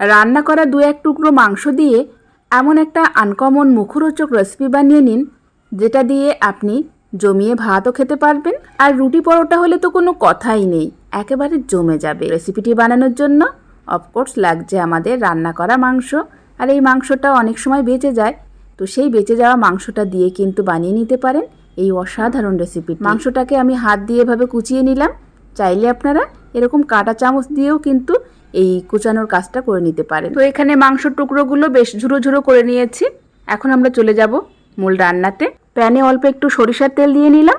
রান্না করা দু এক টুকরো মাংস দিয়ে এমন একটা আনকমন মুখরোচক রেসিপি বানিয়ে নিন, যেটা দিয়ে আপনি জমিয়ে ভাতও খেতে পারবেন আর রুটি পরোটা হলে তো কোনো কথাই নেই, একেবারে জমে যাবে। রেসিপিটি বানানোর জন্য অফকোর্স লাগছে আমাদের রান্না করা মাংস, আর এই মাংসটা অনেক সময় বেঁচে যায়, তো সেই বেঁচে যাওয়া মাংসটা দিয়ে কিন্তু বানিয়ে নিতে পারেন এই অসাধারণ রেসিপি মাংসটাকে আমি হাত দিয়ে এভাবে কুচিয়ে নিলাম, চাইলে আপনারা এরকম কাটা চামচ দিয়েও কিন্তু এই কুচানোর কাজটা করে নিতে পারেন। তো এখানে মাংসর টুকরোগুলো বেশ ঝুরো ঝুরো করে নিয়েছি। এখন আমরা চলে যাব মূল রান্নাতে। প্যানে অল্প একটু সরিষার তেল দিয়ে নিলাম।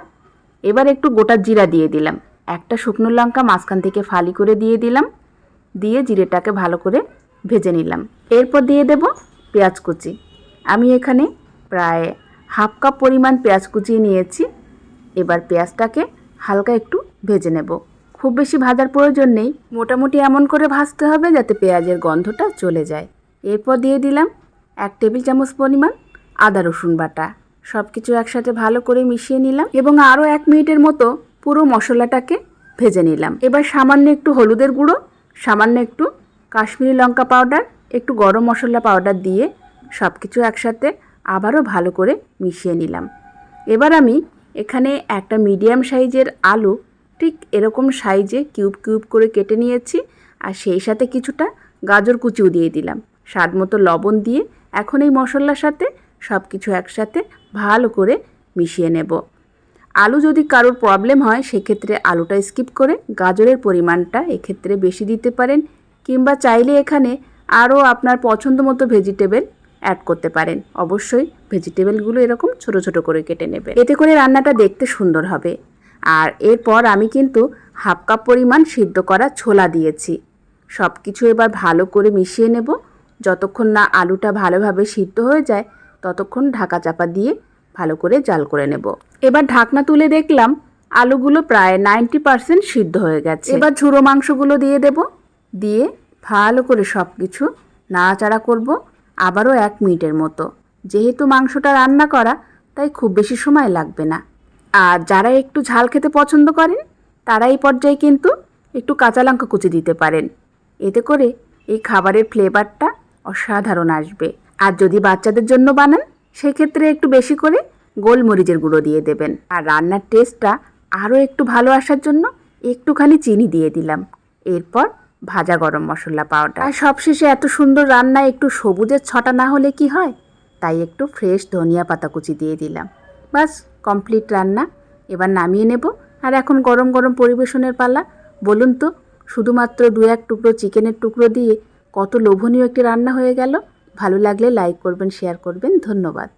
এবার একটু গোটা জিরা দিয়ে দিলাম। একটা শুকনো লঙ্কা মাঝখান থেকে ফালি করে দিয়ে দিলাম। দিয়ে জিরেটাকে ভালো করে ভেজে নিলাম। এরপর দিয়ে দেব পেঁয়াজ কুচি। আমি এখানে প্রায় হাফ কাপ পরিমাণ পেঁয়াজ কুচিয়ে নিয়েছি। এবার পেঁয়াজটাকে হালকা একটু ভেজে নেব। খুব বেশি ভাজার প্রয়োজন নেই। মোটামুটি এমন করে ভাজতে হবে যাতে পেঁয়াজের গন্ধটা চলে যায়। এরপর দিয়ে দিলাম এক টেবিল চামচ পরিমাণ আদা রসুন বাটা। সব কিছু একসাথে ভালো করে মিশিয়ে নিলাম এবং আরও এক মিনিটের মতো পুরো মশলাটাকে ভেজে নিলাম। এবার সামান্য একটু হলুদের গুঁড়ো, সামান্য একটু কাশ্মীরি লঙ্কা পাউডার, একটু গরম মশলা পাউডার দিয়ে সব কিছু একসাথে আবারও ভালো করে মিশিয়ে নিলাম। এবার আমি এখানে একটা মিডিয়াম সাইজের আলু ঠিক এরকম সাইজে কিউব কিউব করে কেটে নিয়েছি আর সেই সাথে কিছুটা গাজর কুচিও দিয়ে দিলাম। স্বাদ মতো লবণ দিয়ে এখন এই মশলার সাথে সব কিছু একসাথে ভালো করে মিশিয়ে নেব। আলু যদি কারোর প্রবলেম হয়, সেক্ষেত্রে আলুটা স্কিপ করে গাজরের পরিমাণটা এক্ষেত্রে বেশি দিতে পারেন কিংবা চাইলে এখানে আরও আপনার পছন্দ মতো ভেজিটেবল অ্যাড করতে পারেন। অবশ্যই ভেজিটেবলগুলো এরকম ছোট ছোট করে কেটে নেবেন। এতে করে রান্নাটা দেখতে সুন্দর হবে। আর এরপর আমি কিন্তু হাফ কাপ পরিমাণ সিদ্ধ করা ছোলা দিয়েছি। সব কিছু এবার ভালো করে মিশিয়ে নেব। যতক্ষণ না আলুটা ভালোভাবে সিদ্ধ হয়ে যায়, ততক্ষণ ঢাকা চাপা দিয়ে ভালো করে জাল করে নেব। এবার ঢাকনা তুলে দেখলাম আলুগুলো প্রায় নাইনটি পারসেন্ট সিদ্ধ হয়ে গেছে। এবার ঝুড়ো মাংসগুলো দিয়ে দেব। দিয়ে ভালো করে সব কিছু নাড়াচাড়া করব আবারও এক মিনিটের মতো। যেহেতু মাংসটা রান্না করা, তাই খুব বেশি সময় লাগবে না। আর যারা একটু ঝাল খেতে পছন্দ করেন, তারা এই পর্যায়ে কিন্তু একটু কাঁচা লঙ্কা কুচি দিতে পারেন। এতে করে এই খাবারের ফ্লেভারটা অসাধারণ আসবে। আর যদি বাচ্চাদের জন্য বানান, সেক্ষেত্রে একটু বেশি করে গোলমরিচের গুঁড়ো দিয়ে দেবেন। আর রান্নার টেস্টটা আরও একটু ভালো আসার জন্য একটুখানি চিনি দিয়ে দিলাম। এরপর ভাজা গরম মশলা পাউডার। আর সবশেষে এত সুন্দর রান্না একটু সবুজের ছটা না হলে কি হয়? তাই একটু ফ্রেশ ধনিয়া পাতা কুচি দিয়ে দিলাম। বাস কমপ্লিট রান্না। এবার নামিয়ে নেব। আর এখন গরম গরম পরিবেশনের পালা। বলুন তো, শুধুমাত্র দু এক টুকরো চিকেনের টুকরো দিয়ে কত লোভনীয় একটি রান্না হয়ে গেল। ভালো লাগলে লাইক করবেন শেয়ার করবেন। ধন্যবাদ।